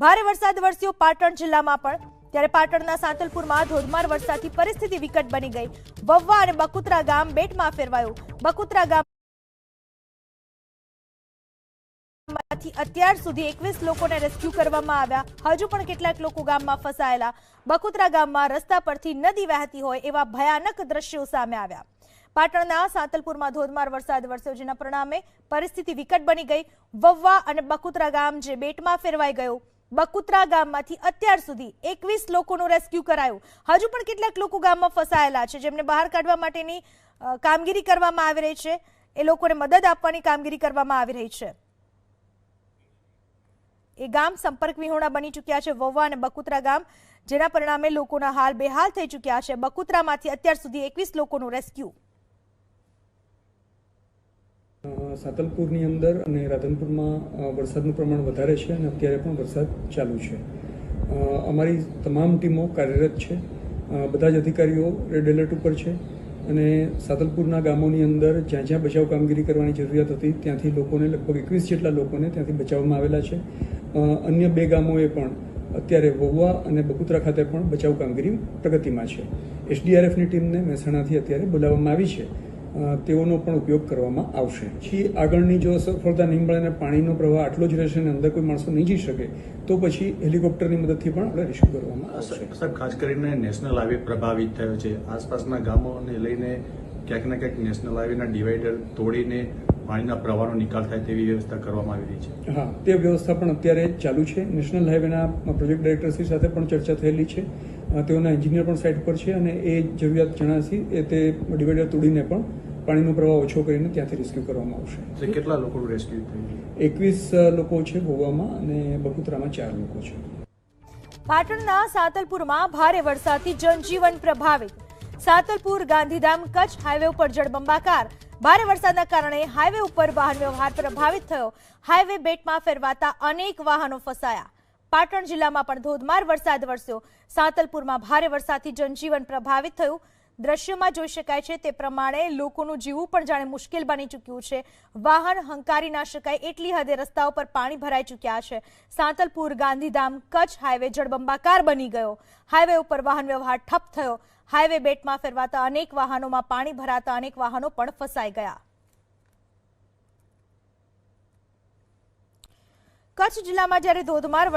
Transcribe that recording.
ભારે વરસાદ વરસ્યો પાટણ જિલ્લામાં પણ. ત્યારે પાટણના સાંતલપુરમાં ધોધમાર વરસાદથી પરિસ્થિતિ વિકટ બની ગઈ. વવ્વા અને બકુતરા ગામ બેટમાં ફેરવાયું. બકુતરા ગામ અત્યાર સુધી એકવીસ લોકોને રેસ્ક્યુ કરવામાં આવ્યા. હજુ પણ કેટલાક લોકો ગામમાં ફસાયેલા. બકુતરા ગામમાં રસ્તા પરથી નદી વહેતી હોય એવા ભયાનક દ્રશ્યો સામે આવ્યા. પાટણના સાંતલપુરમાં ધોધમાર વરસાદ વરસ્યો, જેના પરિણામે પરિસ્થિતિ વિકટ બની ગઈ. વવ્વા અને બકુતરા ગામ જે બેટમાં ફેરવાઈ ગયું. બકુત્રા ગામમાંથી અત્યાર સુધી એકવીસ લોકોનું રેસ્ક્યુ કરાયું. હજુ પણ કેટલાક લોકો ગામમાં ફસાયેલા છે, જેમને બહાર કાઢવા માટેની કામગીરી કરવામાં આવી રહી છે. એ લોકોને મદદ આપવાની કામગીરી કરવામાં આવી રહી છે. એ ગામ સંપર્ક વિહોણા બની ચૂક્યા છે વવ્વા અને બકુત્રા ગામ, જેના પરિણામે લોકોના હાલ બેહાલ થઈ ચૂક્યા છે. બકુત્રામાંથી અત્યાર સુધી એકવીસ લોકોનું રેસ્ક્યુ સાતલપુરની અંદર અને રાધનપુરમાં વરસાદનું પ્રમાણ વધારે છે અને અત્યારે પણ વરસાદ ચાલુ છે. અમારી તમામ ટીમો કાર્યરત છે. બધા જ અધિકારીઓ રેડ એલર્ટ ઉપર છે અને સાતલપુરના ગામોની અંદર જ્યાં જ્યાં બચાવ કામગીરી કરવાની જરૂરિયાત હતી, ત્યાંથી લોકોને લગભગ એકવીસ જેટલા લોકોને ત્યાંથી બચાવવામાં આવેલા છે. અન્ય બે ગામોએ પણ અત્યારે વહુવા અને બકુત્રા ખાતે પણ બચાવ કામગીરી પ્રગતિમાં છે. એસડીઆરએફની ટીમને મહેસાણાથી અત્યારે બોલાવવામાં આવી છે. તેઓનો પણ ઉપયોગ કરવામાં આવશે. પછી આગળની જો સફળતા નહીં મળે અને પાણીનો પ્રવાહ આટલો જ રહેશે અને અંદર કોઈ માણસો નહીં જઈ શકે તો પછી હેલિકોપ્ટરની મદદથી પણ આપણે રેસ્ક્યુ કરવામાં આવશે. સાહેબ ખાસ કરીને નેશનલ હાઈવે પ્રભાવિત થયો છે. આસપાસના ગામોને લઈને ક્યાંક ને ક્યાંક નેશનલ હાઈવેના ડિવાઈડર તોડીને પાણીના પ્રવાહનો નિકાલ થાય તેવી વ્યવસ્થા કરવામાં આવી રહી છે. હા તે વ્યવસ્થા પણ અત્યારે ચાલુ છે. નેશનલ હાઈવેના પ્રોજેક્ટ ડાયરેક્ટરશ્રી સાથે પણ ચર્ચા થયેલી છે. તેઓના એન્જિનિયર પણ સાઇટ પર છે અને એ જરૂરિયાત જણાશી એ તે ડિવાઈડર તોડીને પણ પાણીનો પ્રવાહ ઓછો કરીને ત્યાંથી રેસ્ક્યુ કરવામાં આવશે. કેટલા લોકોનું રેસ્ક્યુ થયું એકવીસ લોકો છે ગોવામાં અને બકુતરામાં ચાર લોકો છે. પાટણના સાતલપુરમાં ભારે વરસાદથી જનજીવન પ્રભાવિત. સાતલપુર ગાંધીધામ કચ્છ હાઈવે ઉપર જળબંબાકાર. ભારે વરસાદના કારણે હાઈવે ઉપર વાહન વ્યવહાર પ્રભાવિત થયો. હાઈવે બેટમાં ફેરવાતા અનેક વાહનો ફસાયા. પાટણ જિલ્લામાં પણ ધોધમાર વરસાદ વરસ્યો. સાંતલપુરમાં ભારે વરસાદથી જનજીવન પ્રભાવિત થયું. દ્રશ્યમાં જોઈ શકાય છે તે પ્રમાણે લોકોનું જીવવું પણ જાણે મુશ્કેલ બની ચૂક્યું છે. વાહન હંકારી ના શકાય એટલી હદે રસ્તાઓ પર પાણી ભરાઈ ચૂક્યા છે. સાંતલપુર ગાંધીધામ કચ્છ હાઈવે જળબંબાકાર બની ગયો. હાઈવે ઉપર વાહન વ્યવહાર ઠપ થયો. હાઈવે બેટમાં ફેરવાતા અનેક વાહનોમાં પાણી ભરાતા અનેક વાહનો પણ ફસાઈ ગયા. કચ્છ જિલ્લામાં જ્યારે ધોધમાર